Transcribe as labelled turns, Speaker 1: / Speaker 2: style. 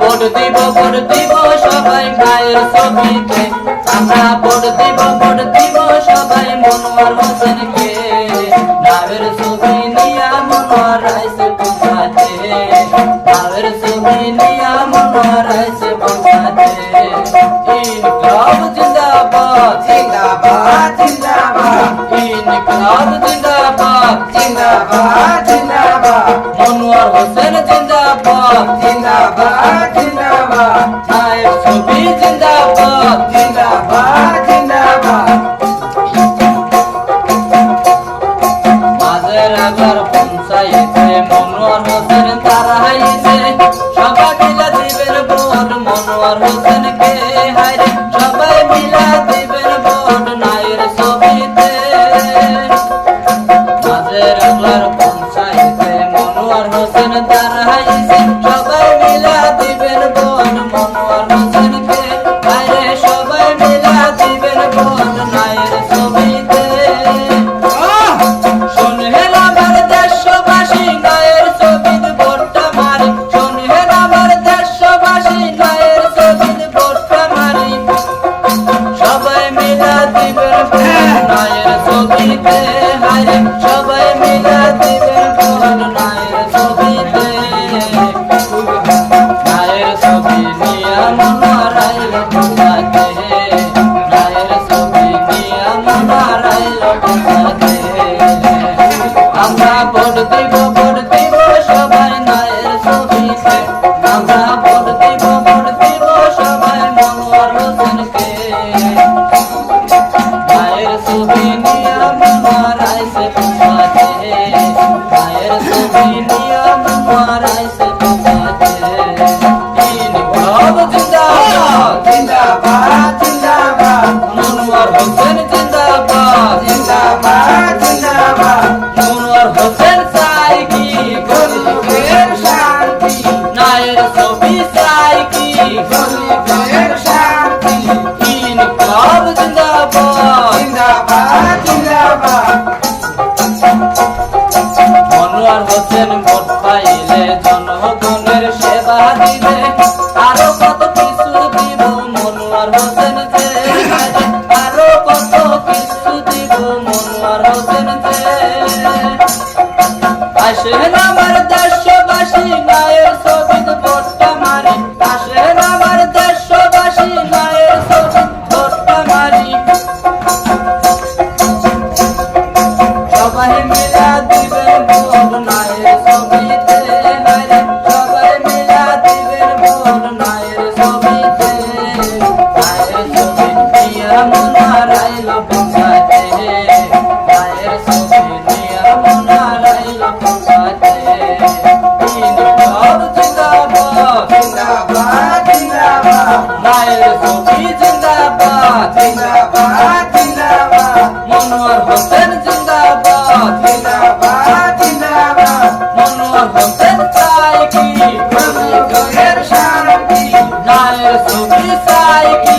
Speaker 1: Vote দিব vote দিব সবাই ভাইয়ের ছবিতে আমরা ভোট দিব ভোট দিব সবাই মনোয়ার হোসেনকে। নামের ছবি নিয়া মনোয়ার রাইছে পৌঁছাতে। নামের ছবি নিয়া মনোয়ার রাইছে পৌঁছাতে। ইনকলাব জিন্দাবাদ
Speaker 2: জিন্দাবাদ জিন্দাবাদ।
Speaker 1: ইনকলাব জিন্দাবাদ
Speaker 2: জিন্দাবাদ জিন্দাবাদ।
Speaker 1: মনোয়ার হোসেন জিন্দাবাদ
Speaker 2: জিন্দাবাদ জিন্দাবাদ।
Speaker 1: নায়েব ছবি জিন্দাবাদ
Speaker 2: জিন্দাবাদ জিন্দাবাদ।
Speaker 1: মাঝের আগার পঞ্চায়েতে মনোয়ার হোসেন তারা হাইছে সবাই মিলা দিবেন ভোট, মনোয়ার হোসেনকে হাইরে? সবাই মিলা দিবেন ভোট নায়ের ছবিতে। মাঝের আগার নায়ের ছবি নিয়ে মনোয়ার আইসে তোমাতে নায়ের ছবি নিয়ে মনোয়ার আইসে তিন ভাব জিন্দাবাদ।
Speaker 2: জিন্দাবাদ জিন্দাবাদ।
Speaker 1: মনোয়ার হোসেন জিন্দাবাদ।
Speaker 2: জিন্দাবাদ জিন্দাবাদ।
Speaker 1: মনোয়ার হোসেন চাই কি
Speaker 2: গরিবের শান্তি?
Speaker 1: নায়ের ছবি চাই কি
Speaker 2: গরিবের
Speaker 1: মনোয়ার আরও কত কিছু দিব মনোয়ার হোসেন যে? আরও কত কিছু দিব মনোয়ার আমার দেশবাসী নায়ের ছবিত ভোটটা Sou subir, sai que